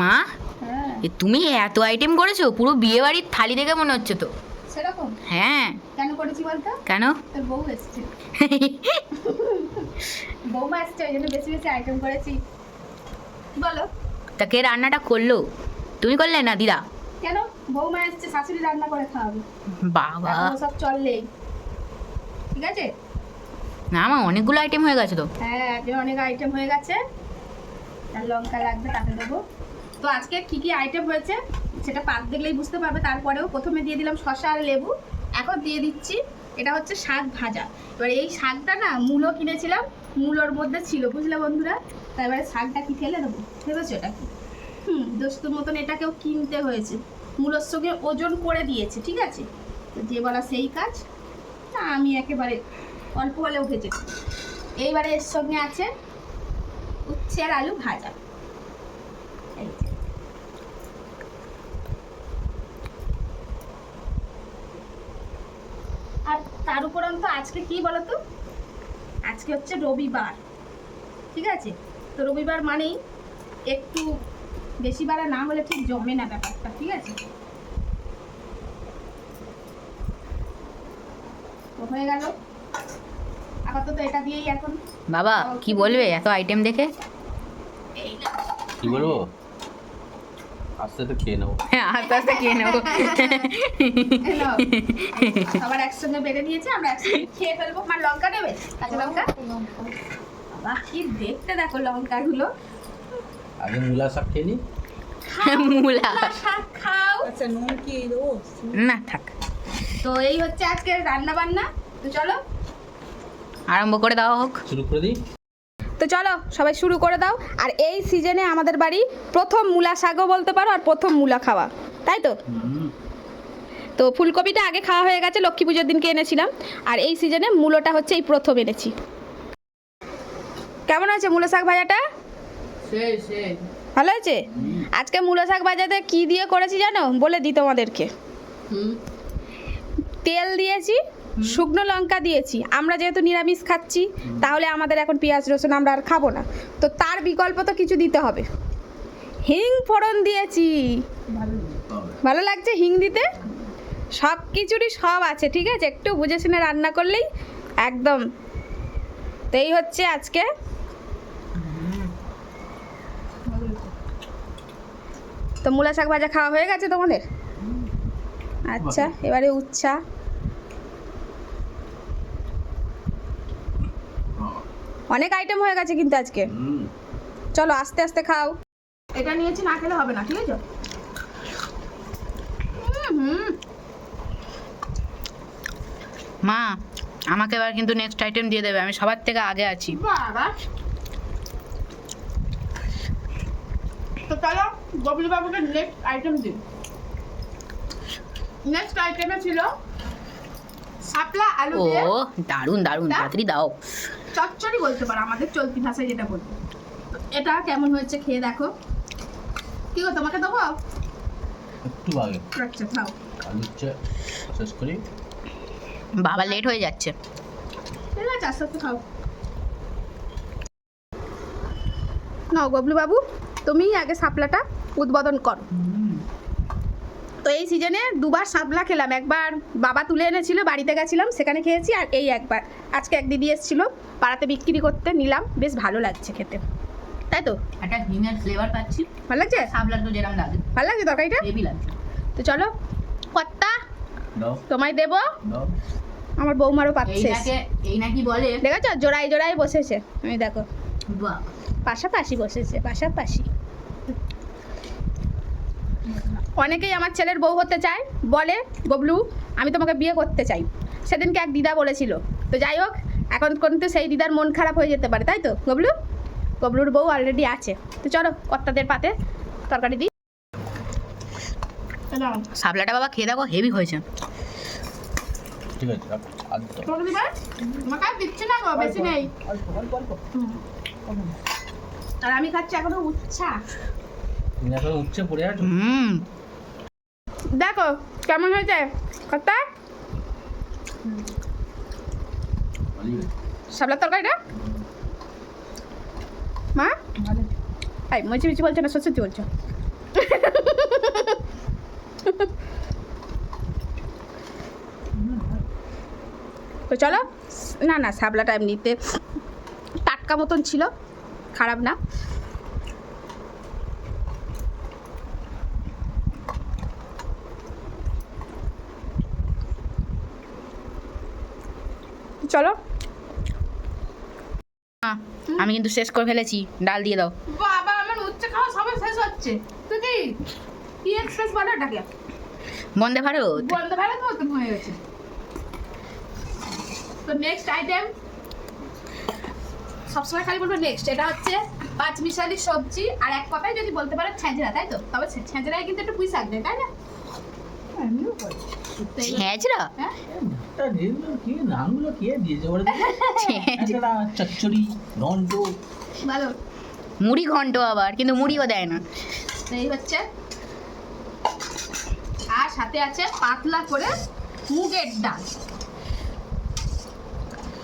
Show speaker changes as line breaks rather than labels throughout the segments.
মা
হ্যাঁ।
এ তুমি এত আইটেম করেছ পুরো বিয়ে বাড়ির থালি দেখে মনে হচ্ছে তো।
সেরকম?
হ্যাঁ।
কেন করেছি বলতো?
কেন?
তোর বউ এসছে। বৌমা এসছে ওই জন্য বেশি বেশি আইটেম করেছি। বলো।
তা কে রান্নাটা করল? তুমি করলে না দিদা?
কেন? বৌমা এসছে শাশুড়ি রান্না করে খাওয়াবে।
বাবা।
সব চললে ঠিক আছে?
না মা অনেকগুলো আইটেম হয়ে গেছে তো।
হ্যাঁ অনেক আইটেম হয়ে গেছে। লঙ্কা লাগবে তাকে দেবো। তো আজকে কি কি আইটেম হয়েছে, সেটা পাক দেখলেই বুঝতে পারবে। তারপরেও প্রথমে দিয়ে দিলাম শসা আর লেবু। এখন দিয়ে দিচ্ছি, এটা হচ্ছে শাক ভাজা। এবার এই শাকটা না মূলো কিনেছিলাম, মূলোর মধ্যে ছিল, বুঝলে বন্ধুরা? এবারে শাকটা কি ফেলে দেবো? ভেবেছো এটা কি? হুম দোস্তুর মতন এটাকেও কিনতে হয়েছে। মূলোর সঙ্গে ওজন করে দিয়েছে, ঠিক আছে? তো যে বলা সেই কাজ আমি একেবারে অল্প হলেও উঠেছে এইবারে এর সঙ্গে আছে উচ্ছে আর আলু ভাজা। আর তার উপর উপরন্ত আজকে কি বলতো? আজকে হচ্ছে রবিবার, ঠিক আছে? তো রবিবার মানেই একটু বেশি বাড়া না হলে ঠিক জমে না ব্যাপারটা, ঠিক আছে? হয়ে গেল। আপাতত এটা দিয়েই এখন।
বাবা কি বলবে? এত আইটেম দেখে?
এই
কি বলব? আস্তে তো খেয়ে নেব।
হ্যাঁ আস্তে আস্তে খেয়ে নেব।
সবার একসঙ্গে বেড়ে দিয়েছে আমরা একসঙ্গে খেয়ে ফেলব। মা লঙ্কা নেবে? কাঁচা লঙ্কা? বাহ কি দেখতে দেখো লঙ্কাগুলো।
আগে মূলা শাক খেয়ে নি?
মূলা
শাক। খাও।
আচ্ছা নুন কি? দেবো
না থাক।
তো এই হচ্ছে আজকে রান্না বান্না তো চলো
আরম্ভ করে দেওয়া হোক।
শুরু করে দিই?
তো চলো সবাই শুরু করে দাও। আর এই সিজনে আমাদের বাড়ি প্রথম মূলা শাকও বলতে পারো আর প্রথম মূলা খাওয়া। তাই তো? তো ফুলকপিটা আগে খাওয়া হয়ে গেছে লক্ষ্মী পুজোর দিনকে এনেছিলাম। আর এই সিজনে মূলোটা হচ্ছে এই প্রথম এনেছি। কেমন আছে মূলো শাক ভাজাটা? ভালো হয়েছে? আজকে মূলো শাক ভাজাতে কি দিয়ে করেছি জানো? বলে দিই তোমাদেরকে। তেল দিয়েছি শুকনো লঙ্কা দিয়েছি। আমরা যেহেতু নিরামিষ খাচ্ছি তাহলে আমাদের এখন পেঁয়াজ রসুন আমরা আর খাব না। তো তার বিকল্প তো কিছু দিতে হবে। হিং ফোড়ন দিয়েছি। ভালো লাগছে হিং দিতে? সব কিছুরই সব আছে ঠিক আছে? একটু বুঝে শুনে রান্না করলেই একদম। তো এই হচ্ছে আজকে তো মূলা শাক ভাজা খাওয়া হয়ে গেছে তোমাদের? আচ্ছা এবারে উচ্ছা। অনেক আইটেম হয়ে গেছে কিন্তু আজকে। চলো আস্তে আস্তে খাও। এটা নিয়েছি না খেলে হবে না ঠিক আছে?
মা আমাকে এবার কিন্তু নেক্সট আইটেম দিয়ে দেবে আমি সবার থেকে আগে আছি।
বাবা। তো চলো বাবুকে নেক্সট আইটেম দিন নেক্সট আইটেমে ছিল শাপলা আলু
ও
দিয়ে?
দারুণ দারুণ তাড়াতাড়ি দাও।
চচ্চড়ি বলতে পারো আমাদের চলতি ভাষায় যেটা বলব এটা কেমন হয়েছে খেয়ে দেখো। কি গো তোমাকে দেবো?
একটু আগে।
আচ্ছা খাও।
আলু শেষ করি।
বাবা লেট হয়ে যাচ্ছে।
ঠিক আছে আস্তে আস্তে খাও। নাও গবলু বাবু তুমি আগে শাপলাটা উদ্বোধন করো। তো এই সিজনে দুবার শাপলা খেলাম। একবার বাবা তুলে এনেছিল বাড়িতে গেছিলাম সেখানে খেয়েছি আর এই একবার। আজকে এক দিদি এসেছিল পাড়াতে বিক্রি করতে নিলাম বেশ ভালো লাগছে খেতে। তাই তো?
একটা হিমের ফ্লেভার পাচ্ছি।
ভালো লাগছে?
সাবলার তো যেরকম লাগে।
ভালো লাগছে তরকারিটা?
হেভি লাগছে।
তো চলো কর্তা
দাও।
তোমায় দেবো।
দাও।
আমার বৌমারও
এই
পাচ্ছে।
নাকি এই নাকি বলে
দেখেছ? জোড়াই জোড়াই বসেছে। আমি দেখো।
বাহ।
পাশাপাশি বসেছে পাশাপাশি। অনেকেই আমার ছেলের বউ হতে চায় বলে গবলু আমি তোমাকে বিয়ে করতে চাই। সেদিনকে এক দিদা বলেছিল। তো যাই হোক এখন কিন্তু সেই দিদার মন খারাপ হয়ে যেতে পারে তাই তো গবলু? গবলুর বউ অলরেডি আছে। তো চলো কর্তাদের পাতে তরকারি দিই। নাও।
সাবলাটা বাবা খেয়ে দেখো হেভি হয়েছে।
ঠিক আছে আর
আমি খাচ্ছি এখনও উচ্ছা।
এখন উচ্ছে পড়ে আছো?
হুম।
দেখো কেমন হয়েছে?
হয়েছে।
শাপলার তরকারিটা মা? এই মুচি মুচি বলছো না সত্যি বলছো? তো চলো না না শাপলাটা এমনিতে টাটকা মতন ছিল খারাপ না। চলো।
আমি কিন্তু শেষ করে ফেলেছি। ডাল দিয়ে দাও।
বাবা আমার উচ্চ খাওয়া সবে শেষ হচ্ছে। তুই কি? কি এক্সপ্রেস বলো এটাকে
বন্দে ভারত।
বন্ধ ভারত মতন হয়ে গেছে তো নেক্সট আইটেম সবসময় খালি বলব নেক্সট এটা হচ্ছে পাঁচ মিশালি সবজি আর এক কথায় যদি বলতে পারো ছেঁচড়া তাই তো? তবে ছে- ছেঁচড়ায় কিন্তু একটু পুঁই শাক দেয় তাই না?
ছেঁচড়া?
হ্যাঁ?
তা যেগুলো কি নামগুলো কে দিয়েছে ওরা চচ্চড়ি ঘন্ট
ভালো
মুড়ি ঘন্ট আবার কিন্তু মুড়িও দেয় না।
এই হচ্ছে। আর সাথে আছে পাতলা করে মুগের ডাল।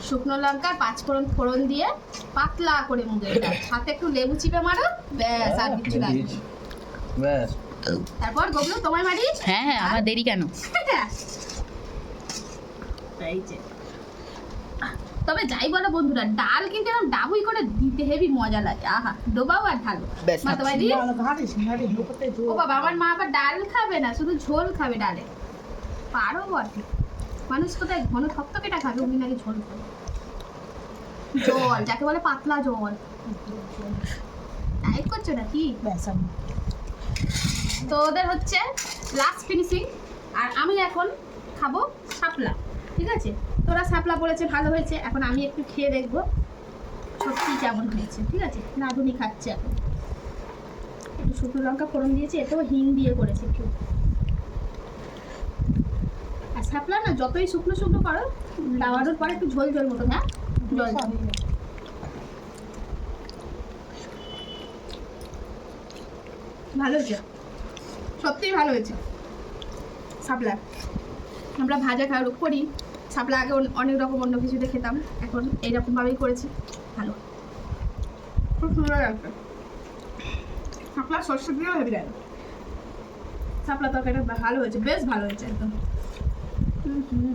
শুকনো লঙ্কা পাঁচ ফোড়ন ফোড়ন দিয়ে পাতলা করে মুগের ডাল। সাথে একটু লেবু চিপে মারো ব্যাস আর কিছু লাগবে না।
ব্যাস।
তারপর গবলু তোমায় মারি
হ্যাঁ হ্যাঁ আমার দেরি কেন?
তবে যাই বলো বন্ধুরা ডাল কিন্তু এরকম ডাবুই করে দিতে হেভি মজা লাগে। আহা ডোবাও আর ঢালো। মা তোমায় দিই ও বাবা আমার মা আবার ডাল খাবে না শুধু ঝোল খাবে ডালে। পারো বটে। মানুষ কোথায় ঘন থকথকেটা খাবে উনি নাকি ঝোল খাবে। জল যাকে বলে পাতলা জল টাইপ করছ নাকি? তো ওদের হচ্ছে লাস্ট ফিনিশিং আর আমি এখন খাব শাপলা, ঠিক আছে? তোরা শাপলা বলেছে, ভালো হয়েছে, এখন আমি একটু খেয়ে দেখব সত্যি কেমন হয়েছে, ঠিক আছে? নাদুনি খাচ্ছে এখন। একটু শুকনো লঙ্কা ফোড়ন দিয়েছি, এতেও হিং দিয়ে করেছি একটু। আর শাপলা না, যতই শুকনো শুকনো করো দাওয়ানোর পরে একটু ঝোল ঝোল মতো হ্যাঁ? জল। ভালো হয়েছে? সত্যিই ভালো হয়েছে। শাপলা আমরা ভাজা খাওয়ার করি। শাপলা আগে অনেক রকম অন্য কিছুতে খেতাম। এখন এইরকমভাবেই করেছি। ভালো। খুব সুন্দর লাগছে। শাপলা সর্ষে দিয়েও হেভি লাগে। সাপলা তরকারিটা ভালো হয়েছে, বেশ ভালো হয়েছে একদম। হুম হুম।